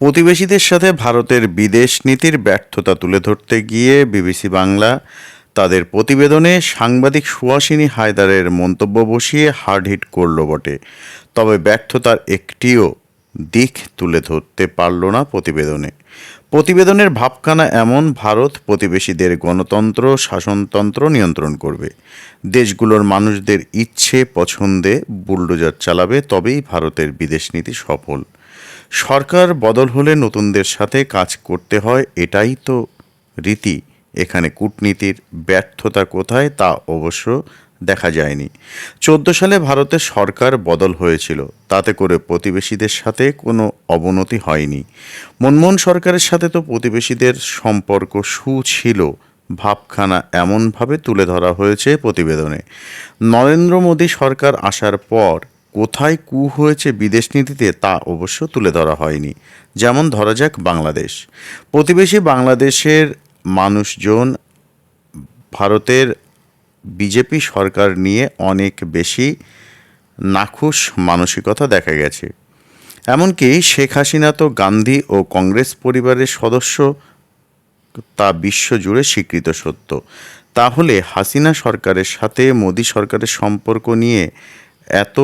প্রতিবেশীদের সাথে ভারতের বিদেশ নীতির ব্যর্থতা তুলে ধরতে গিয়ে বিবিসি বাংলা তাদের প্রতিবেদনে সাংবাদিক সুহাসিনী হায়দারের মন্তব্য বসিয়ে হার্ড হিট করল বটে। তবে ব্যর্থতার একটিও দিক তুলে ধরতে পারল না প্রতিবেদনে। প্রতিবেদনের ভাবখানা এমন, ভারত প্রতিবেশীদের গণতন্ত্র, শাসনতন্ত্র নিয়ন্ত্রণ করবে। দেশগুলোর মানুষদের ইচ্ছে, পছন্দে বুলডোজার চালাবে, তবেই ভারতের বিদেশ নীতি সফল। সরকার বদল হলে নতুনদের সাথে কাজ করতে হয়, এটাই তো রীতি। এখানে কূটনীতির ব্যর্থতা কোথায় তা অবশ্য দেখা যায়নি। চোদ্দ সালে ভারতের সরকার বদল হয়েছিল, তাতে করে প্রতিবেশীদের সাথে কোনো অবনতি হয়নি। মনমোহন সরকারের সাথে তো প্রতিবেশীদের সম্পর্ক সু ছিল ভাবখানা এমনভাবে তুলে ধরা হয়েছে প্রতিবেদনে। নরেন্দ্র মোদী সরকার আসার পর কোথায় কু হয়েছে বিদেশ নীতিতে তা অবশ্য তুলে ধরা হয়নি। যেমন ধরা যাক বাংলাদেশ। প্রতিবেশী বাংলাদেশের মানুষজন ভারতের বিজেপি সরকার নিয়ে অনেক বেশি নাখুশ মানসিকতা দেখা গেছে। এমনকি শেখ হাসিনা তো গান্ধী ও কংগ্রেস পরিবারের সদস্য, তা বিশ্বজুড়ে স্বীকৃত সত্য। তাহলে হাসিনা সরকারের সাথে মোদী সরকারের সম্পর্ক নিয়ে এত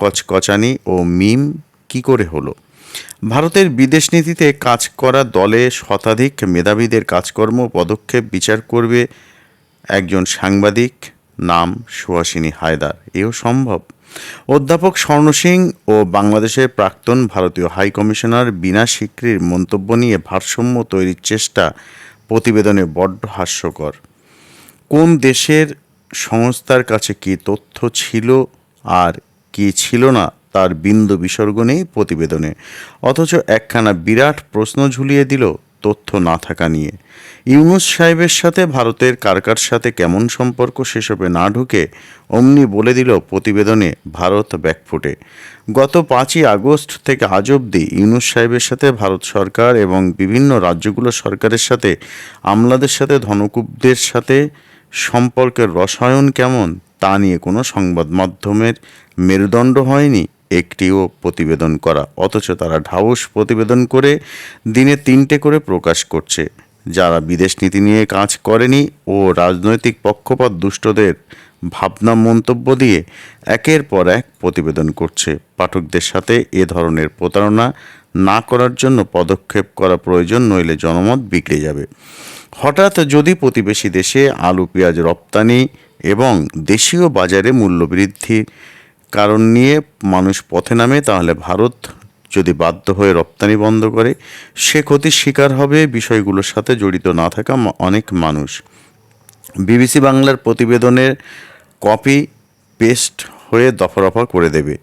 কচকচানি ও মিম কি করে হলো? ভারতের বিদেশ নীতিতে কাজ করা দলে শতাধিক মেধাবীদের কাজকর্ম, পদক্ষেপ, বিচার করবে একজন সাংবাদিক। নাম সুহাসিনী হায়দার। এও সম্ভব। অধ্যাপক স্বর্ণ সিং ও বাংলাদেশের প্রাক্তন ভারতীয় হাই কমিশনার বিনা সিকরির মন্তব্য নিয়ে ভারসাম্য তৈরির চেষ্টা প্রতিবেদনে বড্ড হাস্যকর। কোন দেশের সংস্থার কাছে কি তথ্য ছিল আর কি ছিল না তার বিন্দু বিসর্গ নেই প্রতিবেদনে। অথচ একখানা বিরাট প্রশ্ন ঝুলিয়ে দিল তথ্য না থাকা নিয়ে। ইউনুস সাহেবের সাথে ভারতের কার কার সাথে কেমন সম্পর্ক সেসবে না ঢুকে অমনি বলে দিল প্রতিবেদনে ভারত ব্যাকফুটে। গত পাঁচই আগস্ট থেকে আজ অবধি ইউনুস সাহেবের সাথে ভারত সরকার এবং বিভিন্ন রাজ্যগুলো সরকারের সাথে, আমলাদের সাথে, ধনকুবদের সাথে সম্পর্কের রসায়ন কেমন তা নিয়ে কোনো সংবাদ মাধ্যমের মেরুদণ্ড হয়নি, একটিও প্রতিবেদন করা। অথচ তারা ঢাউস প্রতিবেদন করে দিনে তিনটে করে প্রকাশ করছে। যারা বিদেশ নীতি নিয়ে কাজ করেনি ও রাজনৈতিক পক্ষপাত দুষ্টদের ভাবনা মন্তব্য দিয়ে একের পর এক প্রতিবেদন করছে। পাঠকদের সাথে এ ধরনের প্রতারণা না করার জন্য পদক্ষেপ করা প্রয়োজন, নইলে জনমত বিগড়ে যাবে। হঠাৎ যদি প্রতিবেশী দেশে আলু, পেঁয়াজ রপ্তানি এবং দেশীয় বাজারে মূল্যবৃদ্ধির কারণ নিয়ে মানুষ পথে নামে, তাহলে ভারত যদি বাধ্য হয়ে রপ্তানি বন্ধ করে, সে ক্ষতির শিকার হবে বিষয়গুলোর সাথে জড়িত না থাকা অনেক মানুষ। বিবিসি বাংলার প্রতিবেদনের কপি পেস্ট হয়ে দফা রফা করে দেবে।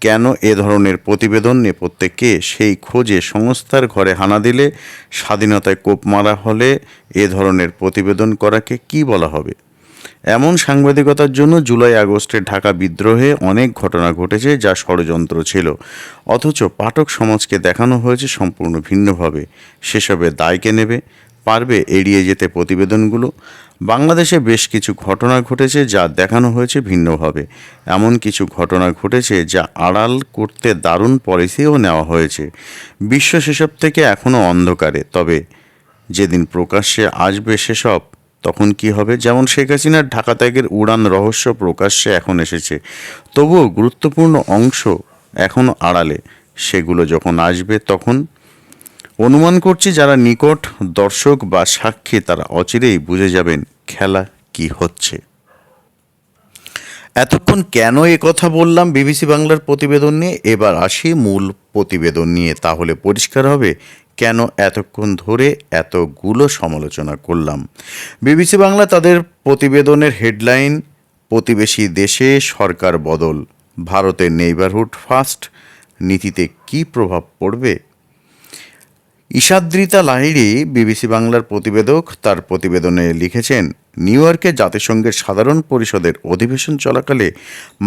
কেন এ ধরনের প্রতিবেদন নেপথ্যে কে সেই খোঁজে সংস্থার ঘরে হানা দিলে, স্বাধীনতায় কোপ মারা হলে এ ধরনের প্রতিবেদন করাকে কি বলা হবে? এমন সাংবাদিকতার জন্য জুলাই আগস্টে ঢাকা বিদ্রোহে অনেক ঘটনা ঘটেছে যা ষড়যন্ত্র ছিল। অথচ পাঠক সমাজকে দেখানো হয়েছে সম্পূর্ণ ভিন্নভাবে। সেসবের দায়কে নেবে? পারবে এড়িয়ে যেতে প্রতিবেদনগুলো? বাংলাদেশে বেশ কিছু ঘটনা ঘটেছে যা দেখানো হয়েছে ভিন্নভাবে। এমন কিছু ঘটনা ঘটেছে যা আড়াল করতে দারুণ পলিসিও নেওয়া হয়েছে। বিশ্ব সেসব থেকে এখনও অন্ধকারে। তবে যেদিন প্রকাশ্যে আসবে সেসব তখন কি হবে? যেমন শেখ হাসিনার ঢাকা ত্যাগের উড়ান রহস্য প্রকাশ্যে এখন এসেছে। তবুও গুরুত্বপূর্ণ অংশ এখনও আড়ালে। সেগুলো যখন আসবে তখন অনুমান করছি যারা নিকট দর্শক বা সাক্ষী তারা অচিরেই বুঝে যাবেন খেলা কি হচ্ছে। এতক্ষণ কেন এ কথা বললাম বিবিসি বাংলার প্রতিবেদন নিয়ে? এবার আসি মূল প্রতিবেদন নিয়ে। তাহলে পরিষ্কার হবে কেন এতক্ষণ ধরে এতগুলো সমালোচনা করলাম? বিবিসি বাংলা তাদের প্রতিবেদনের হেডলাইন, প্রতিবেশী দেশে সরকার বদল, ভারতের নেইবারহুড ফার্স্ট নীতিতে কী প্রভাব পড়বে? ইশাদ্রিতা লাহিড়ি, বিবিসি বাংলার প্রতিবেদক, তার প্রতিবেদনে লিখেছেন, নিউ ইয়র্কে জাতিসংঘের সাধারণ পরিষদের অধিবেশন চলাকালে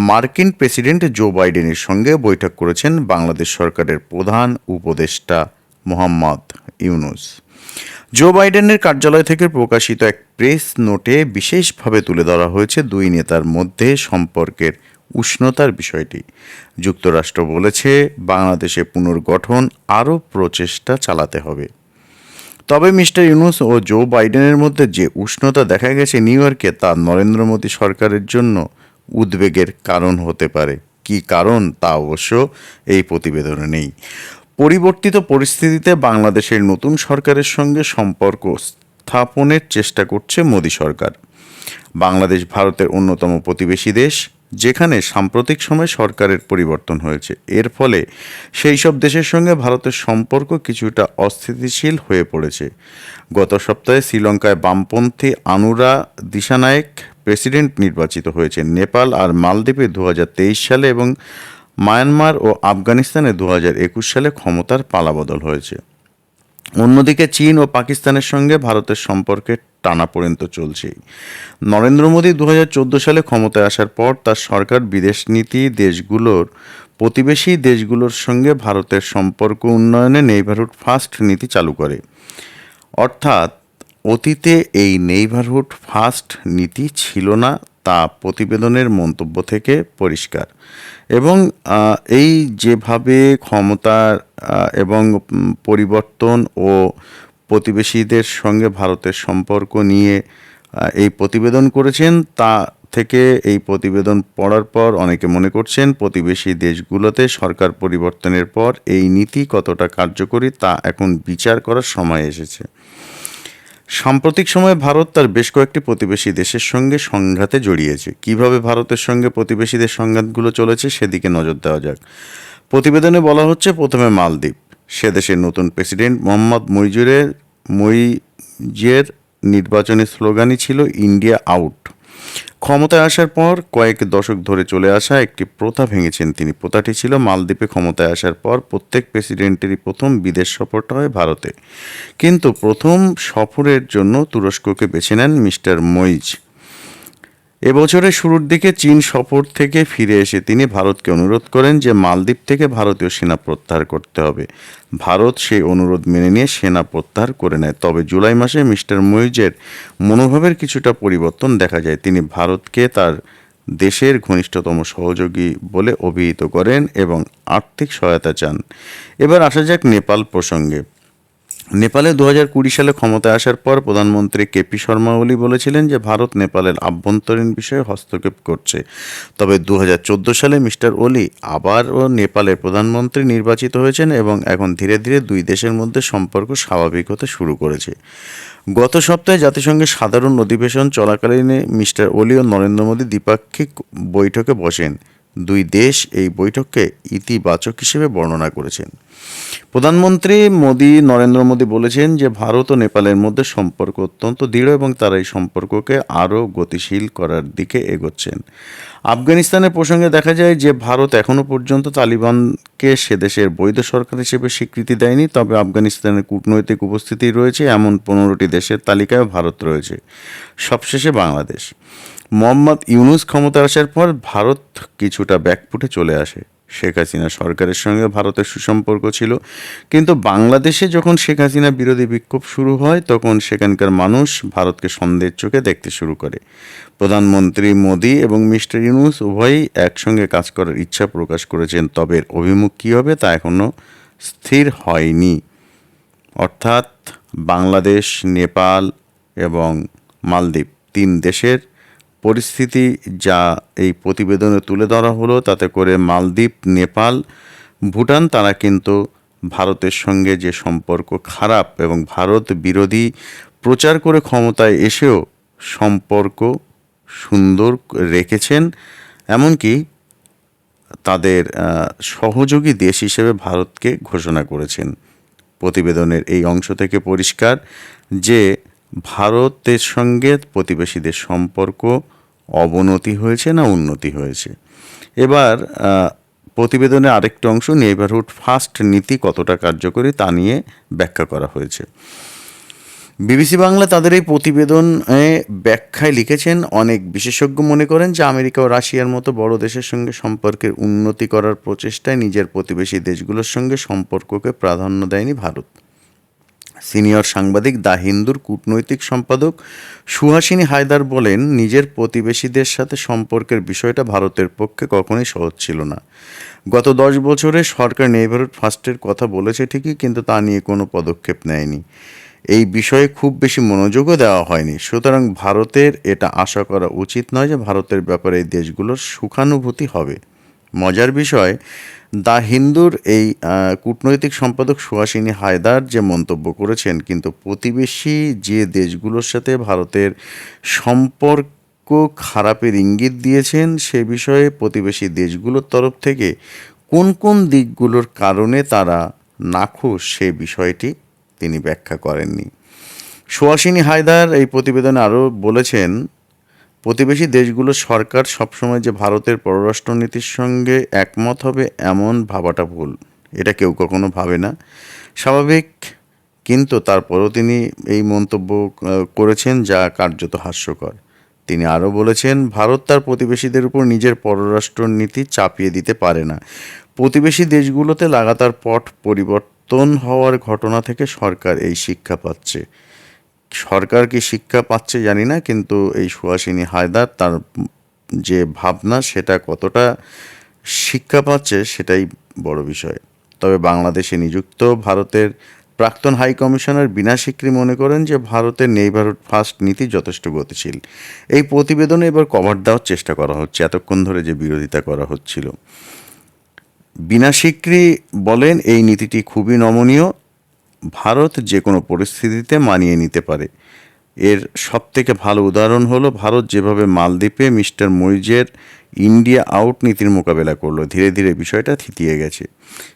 মার্কিন প্রেসিডেন্ট জো বাইডেনের সঙ্গে বৈঠক করেছেন বাংলাদেশ সরকারের প্রধান উপদেষ্টা। মোহাম্মদ ইউনুস। জো বাইডেনের কার্যালয় থেকে প্রকাশিত এক প্রেস নোটে বিশেষভাবে তুলে ধরা হয়েছে দুই নেতার মধ্যে সম্পর্কের উষ্ণতার বিষয়টি। যুক্তরাষ্ট্র বলেছে, বাংলাদেশে পুনর্গঠন আরও প্রচেষ্টা চালাতে হবে। তবে মিস্টার ইউনুস ও জো বাইডেনের মধ্যে যে উষ্ণতা দেখা গেছে নিউ ইয়র্কে, তা নরেন্দ্র মোদী সরকারের জন্য উদ্বেগের কারণ হতে পারে। কী কারণ, তা অবশ্য এই প্রতিবেদনে নেই। পরিবর্তিত পরিস্থিতিতে বাংলাদেশের নতুন সরকারের সঙ্গে সম্পর্ক স্থাপনের চেষ্টা করছে মোদী সরকার। বাংলাদেশ ভারতের অন্যতম প্রতিবেশী দেশ, যেখানে সাম্প্রতিক সময়ে সরকারের পরিবর্তন হয়েছে। এর ফলে সেই সব দেশের সঙ্গে ভারতের সম্পর্ক কিছুটা অস্থিতিশীল হয়ে পড়েছে। গত সপ্তাহে শ্রীলঙ্কায় বামপন্থী আনুরা দিশানায়েক প্রেসিডেন্ট নির্বাচিত হয়েছে নেপাল আর মালদ্বীপে দু হাজার তেইশ সালে এবং মায়ানমার ও আফগানিস্তানে দু হাজার একুশ সালে ক্ষমতার পালাবদল হয়েছে। অন্যদিকে চীন ও পাকিস্তানের সঙ্গে ভারতের সম্পর্কের টানাপোড়েন তো চলছেই। নরেন্দ্র মোদী দু হাজার চোদ্দ সালে ক্ষমতায় আসার পর তার সরকার বিদেশ নীতি, দেশগুলোর প্রতিবেশী দেশগুলোর সঙ্গে ভারতের সম্পর্ক উন্নয়নে নেইবারহুড ফার্স্ট নীতি চালু করে। অর্থাৎ অতীতে এই নেইবারহুড ফার্স্ট নীতি ছিল না, তা প্রতিবেদনের মন্তব্য থেকে পরিষ্কার। এবং এই যেভাবে ক্ষমতার এবং পরিবর্তন ও প্রতিবেশীদের সঙ্গে ভারতের সম্পর্ক নিয়ে এই প্রতিবেদন করেছেন, তা থেকে এই প্রতিবেদন পড়ার পর অনেকে মনে করছেন প্রতিবেশী দেশগুলোতে সরকার পরিবর্তনের পর এই নীতি কতটা কার্যকরী তা এখন বিচার করার সময় এসেছে। সাম্প্রতিক সময়ে ভারত তার বেশ কয়েকটি প্রতিবেশী দেশের সঙ্গে সংঘাতে জড়িয়েছে। কীভাবে ভারতের সঙ্গে প্রতিবেশীদের সংঘাতগুলো চলেছে সেদিকে নজর দেওয়া যাক। প্রতিবেদনে বলা হচ্ছে, প্রথমে মালদ্বীপ। সে দেশের নতুন প্রেসিডেন্ট মোহাম্মদ মইজুরের মইজের নির্বাচনী স্লোগানই ছিল, ইন্ডিয়া আউট। ক্ষমতায় আসার পর কয়েক দশক ধরে চলে আসা একটি প্রথা ভেঙেছেন তিনি। প্রথাটি ছিল মালদ্বীপে ক্ষমতায় আসার পর প্রত্যেক প্রেসিডেন্টেরই প্রথম বিদেশ সফরটা হয় ভারতে। কিন্তু প্রথম সফরের জন্য তুরস্ককে বেছে নেন মিস্টার মইজ। এবছরের শুরুর দিকে চীন সফর থেকে ফিরে এসে তিনি ভারতকে অনুরোধ করেন যে মালদ্বীপ থেকে ভারতীয় সেনা প্রত্যাহার করতে হবে। ভারত সেই অনুরোধ মেনে নিয়ে সেনা প্রত্যাহার করে নেয়। তবে জুলাই মাসে মিস্টার মুইজের মনোভাবের কিছুটা পরিবর্তন দেখা যায়। তিনি ভারতকে তার দেশের ঘনিষ্ঠতম সহযোগী বলে অভিহিত করেন এবং আর্থিক সহায়তা চান। এবার আসা যাক নেপাল প্রসঙ্গে। নেপালে দু হাজার কুড়ি সালে ক্ষমতায় আসার পর প্রধানমন্ত্রী কেপি শর্মা ওলি বলেছিলেন যে ভারত নেপালের আভ্যন্তরীণ বিষয়ে হস্তক্ষেপ করছে। তবে দু হাজার চোদ্দ সালে মিস্টার ওলি আবারও নেপালের প্রধানমন্ত্রী নির্বাচিত হয়েছেন এবং এখন ধীরে ধীরে দুই দেশের মধ্যে সম্পর্ক স্বাভাবিক হতে শুরু করেছে। গত সপ্তাহে জাতিসংঘের সাধারণ অধিবেশন চলাকালীন মিস্টার ওলি ও নরেন্দ্র মোদী দ্বিপাক্ষিক বৈঠকে বসেন। দুই দেশ এই বৈঠককে ইতিবাচক হিসেবে বর্ণনা করেছেন। প্রধানমন্ত্রী মোদী, নরেন্দ্র মোদী বলেছেন যে, ভারত ও নেপালের মধ্যে সম্পর্ক অত্যন্ত দৃঢ় এবং তারা এই সম্পর্ককে আরও গতিশীল করার দিকে এগোচ্ছেন। আফগানিস্তানের প্রসঙ্গে দেখা যায় যে, ভারত এখনও পর্যন্ত তালিবানকে সে দেশের বৈধ সরকার হিসেবে স্বীকৃতি দেয়নি, তবে আফগানিস্তানের কূটনৈতিক উপস্থিতি রয়েছে। এমন পনেরোটি দেশের তালিকায় ভারত রয়েছে। সবশেষে বাংলাদেশ। মোহাম্মদ ইউনুস ক্ষমতা আসার পর ভারত কিছুটা ব্যাকফুটে চলে আসে। শেখ হাসিনা সরকারের সঙ্গে ভারতের সুসম্পর্ক ছিল। কিন্তু বাংলাদেশে যখন শেখ হাসিনা বিরোধী বিক্ষোভ শুরু হয়, তখন সেখানকার মানুষ ভারতকে সন্দেহের চোখে দেখতে শুরু করে। প্রধানমন্ত্রী মোদী এবং মিস্টার ইউনুস উভয়ই একসঙ্গে কাজ করার ইচ্ছা প্রকাশ করেছেন। তবে এর অভিমুখ কী হবে তা এখনও স্থির হয়নি। অর্থাৎ বাংলাদেশ, নেপাল এবং মালদ্বীপ তিন দেশের পরিস্থিতি যা এই প্রতিবেদনে তুলে ধরা হলো, তাতে করে মালদ্বীপ, নেপাল, ভুটান, তারা কিন্তু ভারতের সঙ্গে যে সম্পর্ক খারাপ এবং ভারত বিরোধী প্রচার করে ক্ষমতায় এসেও সম্পর্ক সুন্দর রেখেছেন, এমনকি তাদের সহযোগী দেশ হিসেবে ভারতকে ঘোষণা করেছেন। প্রতিবেদনের এই অংশ থেকে পরিষ্কার যে ভারতের সঙ্গে প্রতিবেশীদের সম্পর্ক অবনতি হয়েছে না উন্নতি হয়েছে? এবার প্রতিবেদনে আরেকটি অংশ নেইবারহুড ফার্স্ট নীতি কতটা কার্যকরী তা নিয়ে ব্যাখ্যা করা হয়েছে। বিবিসি বাংলা তাদের এই প্রতিবেদনে ব্যাখ্যায় লিখেছেন, অনেক বিশেষজ্ঞ মনে করেন যে আমেরিকা ও রাশিয়ার মতো বড় দেশের সঙ্গে সম্পর্কের উন্নতি করার প্রচেষ্টায় নিজের প্রতিবেশী দেশগুলোর সঙ্গে সম্পর্ককে প্রাধান্য দেয়নি ভারত। সিনিয়র সাংবাদিক দা হিন্দুর কূটনৈতিক সম্পাদক সুহাসিনী হায়দার বলেন, নিজের প্রতিবেশীদের সাথে সম্পর্কের বিষয়টা ভারতের পক্ষে কখনোই সহজ ছিল না। গত দশ বছরে সরকার নেইবারহুড ফার্স্টের কথা বলেছে ঠিকই, কিন্তু তা নিয়ে কোনো পদক্ষেপ নেয়নি। এই বিষয়ে খুব বেশি মনোযোগও দেওয়া হয়নি। সুতরাং ভারতের এটা আশা করা উচিত নয় যে ভারতের ব্যাপারে এই দেশগুলোর সুখানুভূতি হবে। মজার বিষয় দ্য হিন্দুর এই কূটনৈতিক সম্পাদক সুহাসিনী হায়দার যে মন্তব্য করেছেন, কিন্তু প্রতিবেশী যে দেশগুলোর সাথে ভারতের সম্পর্ক খারাপের ইঙ্গিত দিয়েছেন, সে বিষয়ে প্রতিবেশী দেশগুলোর তরফ থেকে কোন কোন দিকগুলোর কারণে তারা নাখোশ সে বিষয়টি তিনি ব্যাখ্যা করেননি। সুহাসিনী হায়দার এই প্রতিবেদনে আরও বলেছেন প্রতিবেশী দেশগুলোর সরকার সবসময় যে ভারতের পররাষ্ট্রনীতির সঙ্গে একমত হবে এমন ভাবাটা ভুল। এটা কেউ কখনো ভাবে না। স্বাভাবিক, কিন্তু তারপরেও তিনি এই মন্তব্য করেছেন যা কার্যত হাস্যকর। তিনি আরও বলেছেন, ভারত তার প্রতিবেশীদের উপর নিজের পররাষ্ট্র নীতি চাপিয়ে দিতে পারে না। প্রতিবেশী দেশগুলোতে লাগাতার পট পরিবর্তন হওয়ার ঘটনা থেকে সরকার এই শিক্ষা পাচ্ছে। সরকার কি শিক্ষা পাচ্ছে জানি না, কিন্তু এই সুহাসিনী হায়দার তার যে ভাবনা সেটা কতটা শিক্ষা পাচ্ছে সেটাই বড় বিষয়। তবে বাংলাদেশে নিযুক্ত ভারতের প্রাক্তন হাই কমিশনার বিনা সিকরি মনে করেন যে ভারতের নেইবারহুড ফার্স্ট নীতি যথেষ্ট গতিশীল। এই প্রতিবেদনে এবার কভার দেওয়ার চেষ্টা করা হচ্ছে, এতক্ষণ ধরে যে বিরোধিতা করা হচ্ছিল। বিনা সিকরি বলেন এই নীতিটি খুবই নমনীয় ভারত যে কোনো পরিস্থিতিতে মানিয়ে নিতে পারে। এর সবথেকে ভালো উদাহরণ হলো, ভারত যেভাবে মালদ্বীপে মিস্টার মইজের ইন্ডিয়া আউট নীতির মোকাবেলা করল, ধীরে ধীরে বিষয়টা থিতিয়ে গেছে।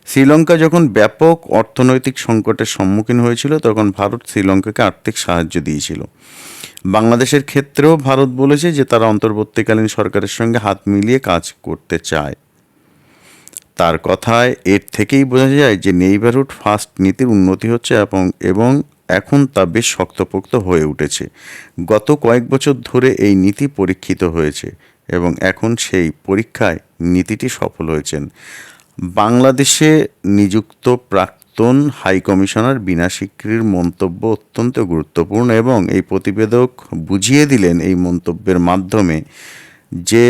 শ্রীলঙ্কা যখন ব্যাপক অর্থনৈতিক সংকটের সম্মুখীন হয়েছিল, তখন ভারত শ্রীলঙ্কাকে আর্থিক সাহায্য দিয়েছিল। বাংলাদেশের ক্ষেত্রেও ভারত বলেছে যে, তারা অন্তর্বর্তীকালীন সরকারের সঙ্গে হাত মিলিয়ে কাজ করতে চায়। তার কথায় এর থেকেই বোঝা যায় যে নেইবারহুড ফার্স্ট নীতির উন্নতি হচ্ছে এবং এবং এখন তা বেশ শক্তপোক্ত হয়ে উঠেছে। গত কয়েক বছর ধরে এই নীতি পরীক্ষিত হয়েছে এবং এখন সেই পরীক্ষায় নীতিটি সফল হয়েছেন। বাংলাদেশে নিযুক্ত প্রাক্তন হাই কমিশনার বিনা সিকরির মন্তব্য অত্যন্ত গুরুত্বপূর্ণ এবং এই প্রতিবেদক বুঝিয়ে দিলেন এই মন্তব্যের মাধ্যমে যে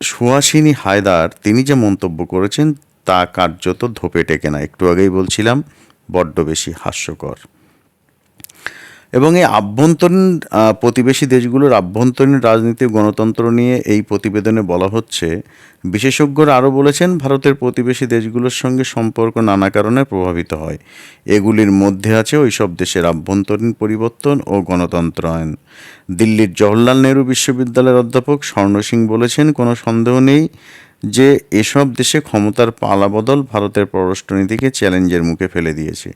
সুহাসিনী হায়দার, তিনি যে মন্তব্য করেছেন তা কার্যত ধোপে টেকে না। একটু আগেই বলছিলাম, বড্ড বেশি হাস্যকর। এবং এই আভ্যন্তরীণ প্রতিবেশী দেশগুলোর আভ্যন্তরীণ রাজনীতি গণতন্ত্র নিয়ে এই প্রতিবেদনে বলা হচ্ছে, বিশেষজ্ঞরা আরও বলেছেন, ভারতের প্রতিবেশী দেশগুলোর সঙ্গে সম্পর্ক নানা কারণে প্রভাবিত হয়। এগুলির মধ্যে আছে ওইসব দেশের আভ্যন্তরীণ পরিবর্তন ও গণতন্ত্রায়ন। দিল্লির জওহরলাল নেহরু বিশ্ববিদ্যালয়ের অধ্যাপক স্বর্ণ সিং বলেছেন, কোনো সন্দেহ নেই যে এসব দেশে ক্ষমতার পালাবদল ভারতের পররাষ্ট্রনীতিকে চ্যালেঞ্জের মুখে ফেলে দিয়েছে।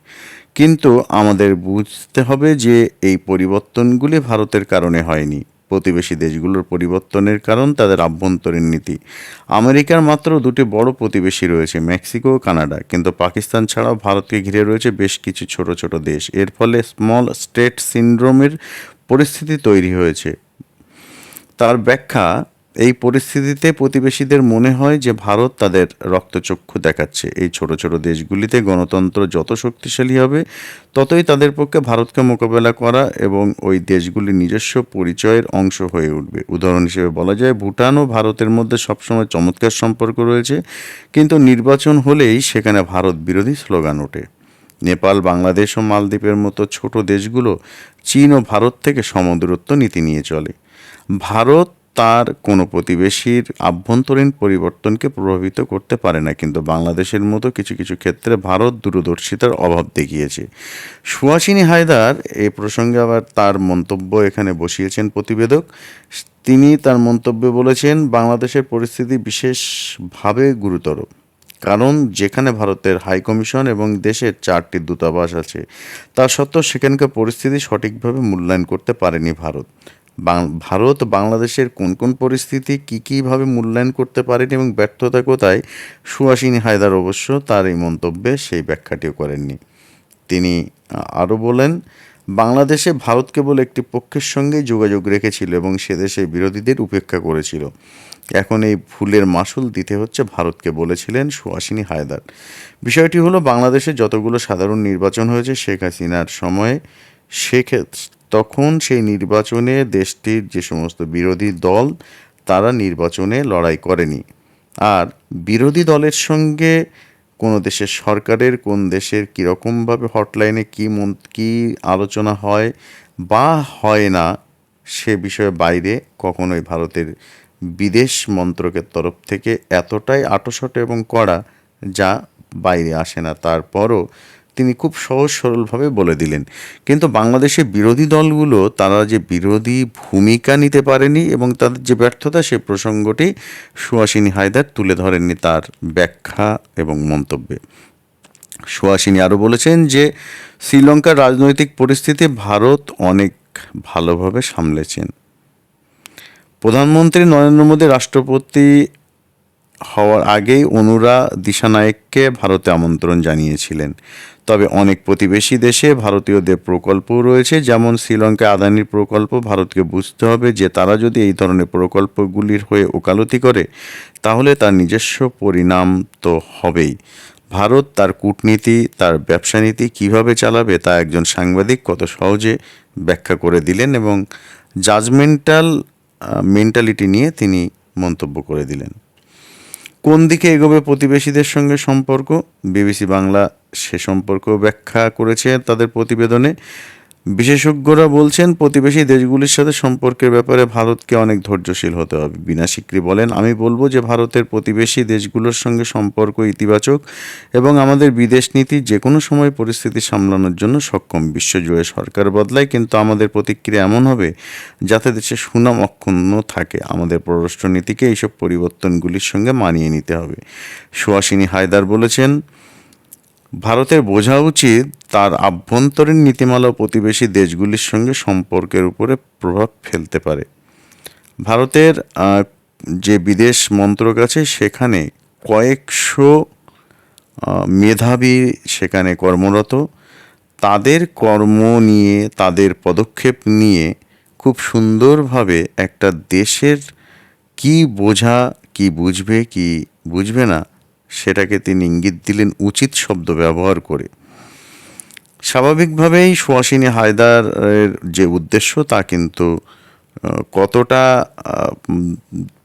কিন্তু আমাদের বুঝতে হবে যে এই পরিবর্তনগুলি ভারতের কারণে হয়নি। প্রতিবেশী দেশগুলোর পরিবর্তনের কারণ তাদের আভ্যন্তরীণ নীতি। আমেরিকার মাত্র দুটি বড় প্রতিবেশী রয়েছে, মেক্সিকো ও কানাডা। কিন্তু পাকিস্তান ছাড়াও ভারতকে ঘিরে রয়েছে বেশ কিছু ছোট ছোট দেশ। এর ফলে স্মল স্টেট সিন্ড্রোমের পরিস্থিতি তৈরি হয়েছে। তার ব্যাখ্যা পরিস্থিতিতে প্রতিবেশীদের মনে হয় যে ভারত তাদের রক্তচক্ষু দেখাচ্ছে। এই ছোট ছোট দেশগুলিতে গণতন্ত্র যত শক্তিশালী হবে, ততই তাদের পক্ষে ভারতকে মোকাবেলা করা এবং ওই দেশগুলির নিজস্ব পরিচয়ের অংশ হয়ে উঠবে। উদাহরণ হিসেবে বলা যায়, ভুটান ও ভারতের মধ্যে সবসময় চমৎকার সম্পর্ক রয়েছে, কিন্তু নির্বাচন হলেই সেখানে ভারত বিরোধী স্লোগান ওঠে। নেপাল, বাংলাদেশ ও মালদ্বীপের মতো ছোট দেশগুলো চীন ও ভারত থেকে সমদূরত্ব নীতি নিয়ে চলে। ভারত তার কোনো প্রতিবেশীর আভ্যন্তরীণ পরিবর্তনকে প্রভাবিত করতে পারে না, কিন্তু বাংলাদেশের মতো কিছু কিছু ক্ষেত্রে ভারত দূরদর্শিতার অভাব দেখিয়েছে। সুহাসিনী হায়দার এ প্রসঙ্গে আবার তার মন্তব্য এখানে বসিয়েছেন প্রতিবেদক। তিনি তার মন্তব্যে বলেছেন, বাংলাদেশের পরিস্থিতি বিশেষভাবে গুরুতর, কারণ যেখানে ভারতের হাই কমিশন এবং দেশের চারটি দূতাবাস আছে, তা সত্ত্বেও সেখানকার পরিস্থিতি সঠিকভাবে মূল্যায়ন করতে পারেনি ভারত। ভারত বাংলাদেশের কোন কোন পরিস্থিতি কী কীভাবে মূল্যায়ন করতে পারেনি এবং ব্যর্থতা কোথায়? সুহাসিনী হায়দার অবশ্য তার এই মন্তব্যে সেই ব্যাখ্যাটিও করেননি। তিনি আরও বলেন, বাংলাদেশে ভারত কেবল একটি পক্ষের সঙ্গেই যোগাযোগ রেখেছিল এবং সে দেশে বিরোধীদের উপেক্ষা করেছিল। এখন এই ভুলের মাসুল দিতে হচ্ছে ভারতকে বলেছিলেন সুহাসিনী হায়দার। বিষয়টি হলো, বাংলাদেশে যতগুলো সাধারণ নির্বাচন হয়েছে শেখ হাসিনার সময়ে, সেক্ষেত্রে তখন সেই নির্বাচনে দেশটির যে সমস্ত বিরোধী দল, তারা নির্বাচনে লড়াই করেনি। আর বিরোধী দলের সঙ্গে কোনো দেশের সরকারের, কোন দেশের কীরকমভাবে হটলাইনে কী মন, কী আলোচনা হয় বা হয় না, সে বিষয়ে বাইরে কখনোই ভারতের বিদেশ মন্ত্রকের তরফ থেকে এতটাই আটোশটো এবং কড়া যা বাইরে আসে না। তারপরও তিনি খুব সহজ সরলভাবে বলে দিলেন। কিন্তু বাংলাদেশের বিরোধী দলগুলো তারা যে বিরোধী ভূমিকা নিতে পারেনি এবং তাদের যে ব্যর্থতা, সে প্রসঙ্গটি সুহাসিনী হায়দার তুলে ধরেননি তার ব্যাখ্যা এবং মন্তব্যে। সুহাসিনী আরও বলেছেন যে, শ্রীলঙ্কার রাজনৈতিক পরিস্থিতি ভারত অনেক ভালোভাবে সামলেছেন। প্রধানমন্ত্রী নরেন্দ্র মোদী রাষ্ট্রপতি হওয়ার আগেই অনুরা দিশানায়েককে ভারতে আমন্ত্রণ জানিয়েছিলেন। তবে অনেক প্রতিবেশী দেশে ভারতীয়দের প্রকল্পও রয়েছে, যেমন শ্রীলঙ্কায় আদানির প্রকল্প, ভারতকে বুঝতে হবে যে তারা যদি এই ধরনের প্রকল্পগুলির হয়ে ওকালতি করে, তাহলে তার নিজস্ব পরিণাম তো হবেই। ভারত তার কূটনীতি, তার ব্যবসা নীতি কীভাবে চালাবে তা একজন সাংবাদিক কত সহজে ব্যাখ্যা করে দিলেন এবং জাজমেন্টাল মেন্টালিটি নিয়ে তিনি মন্তব্য করে দিলেন। কোন দিকে এগোবে প্রতিবেশীদের সঙ্গে সম্পর্ক? বিবিসি বাংলা সে সম্পর্ক ব্যাখ্যা করেছে তাদের প্রতিবেদনে। বিশেষজ্ঞরা বলছেন, প্রতিবেশী দেশগুলির সাথে সম্পর্কের ব্যাপারে ভারতকে অনেক ধৈর্যশীল হতে হবে। বিনা সিকরি বলেন, আমি বলব যে ভারতের প্রতিবেশী দেশগুলোর সঙ্গে সম্পর্ক ইতিবাচক এবং আমাদের বিদেশ নীতি যে কোনো সময় পরিস্থিতি সামলানোর জন্য সক্ষম। বিশ্বজুড়ে সরকার বদলায়, কিন্তু আমাদের প্রতিক্রিয়া এমন হবে যাতে দেশে সুনাম অক্ষুণ্ণ থাকে। আমাদের পররাষ্ট্রনীতিকে এইসব পরিবর্তনগুলির সঙ্গে মানিয়ে নিতে হবে। সুহাসিনী হায়দার বলেছেন ভারতের বোঝা উচিত তার আভ্যন্তরীণ নীতিমালা প্রতিবেশী দেশগুলির সঙ্গে সম্পর্কের উপরে প্রভাব ফেলতে পারে। ভারতের যে বিদেশ মন্ত্রক আছে সেখানে কয়েকশো মেধাবী সেখানে কর্মরত। তাদের কর্ম নিয়ে, তাদের পদক্ষেপ নিয়ে খুব সুন্দরভাবে একটা দেশের কি বোঝা, কি বুঝবে কি বুঝবে না সেটাকে তিনি ইঙ্গিত দিলেন উচিত শব্দ ব্যবহার করে। স্বাভাবিকভাবেই সুহাসিনী হায়দারের যে উদ্দেশ্য তা কিন্তু কতটা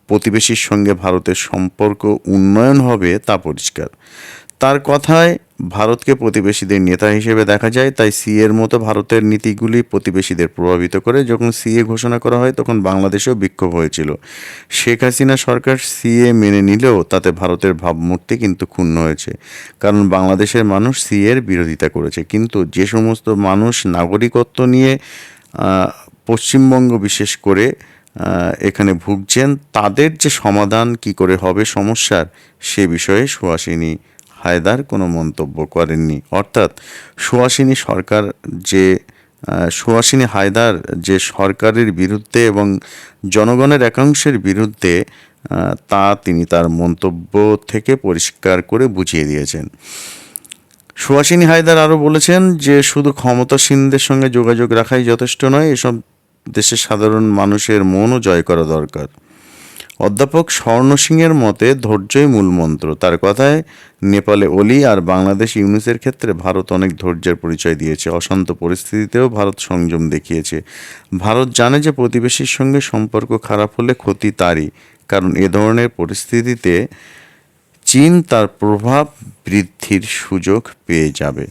প্রতিবেশীর সঙ্গে ভারতের সম্পর্ক উন্নয়ন হবে তা পরিষ্কার। তার কথায় ভারতকে প্রতিবেশীদের নেতা হিসেবে দেখা যায়, তাই সিএর মতো ভারতের নীতিগুলি প্রতিবেশীদের প্রভাবিত করে। যখন সিএ ঘোষণা করা হয়, তখন বাংলাদেশেও বিক্ষোভ হয়েছিল। শেখ হাসিনা সরকার সিএ মেনে নিলেও তাতে ভারতের ভাবমূর্তি কিন্তু ক্ষুণ্ণ হয়েছে। কারণ বাংলাদেশের মানুষ সিএর বিরোধিতা করেছে। কিন্তু যে সমস্ত মানুষ নাগরিকত্ব নিয়ে পশ্চিমবঙ্গ বিশেষ করে এখানে ভুগছেন, তাদের যে সমাধান কি করে হবে সমস্যার, সে বিষয়ে সুহাসিনী হায়দার কোনো মন্তব্য করেননি। অর্থাৎ সুহাসিনী সরকার যে সুহাসিনী হায়দার যে সরকারের বিরুদ্ধে এবং জনগণের একাংশের বিরুদ্ধে তা তিনি তার মন্তব্য থেকে পরিষ্কার করে বুঝিয়ে দিয়েছেন। সুহাসিনী হায়দার আরও বলেছেন যে, শুধু ক্ষমতাসীনদের সঙ্গে যোগাযোগ রাখাই যথেষ্ট নয়, এসব দেশের সাধারণ মানুষের মনও জয় করা দরকার। অধ্যাপক স্বর্ণ সিংয়ের মতে ধৈর্যই মূল মন্ত্র। তার কথায় নেপালে অলি আর বাংলাদেশ ইউনুসের ক্ষেত্রে ভারত অনেক ধৈর্যের পরিচয় দিয়েছে। অশান্ত পরিস্থিতিতেও ভারত সংযম দেখিয়েছে। ভারত জানে যে প্রতিবেশীর সঙ্গে সম্পর্ক খারাপ হলে ক্ষতি তারই। কারণ এ ধরনের পরিস্থিতিতে চীন তার প্রভাব বৃদ্ধির সুযোগ পেয়ে যাবে।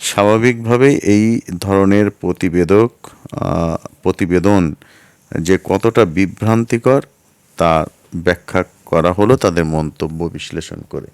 স্বাভাবিকভাবে এই ধরনের প্রতিবেদক প্রতিবেদন যে কতটা বিভ্রান্তিকর তা ব্যাখ্যা করা হলো তাদের মন্তব্য বিশ্লেষণ করে।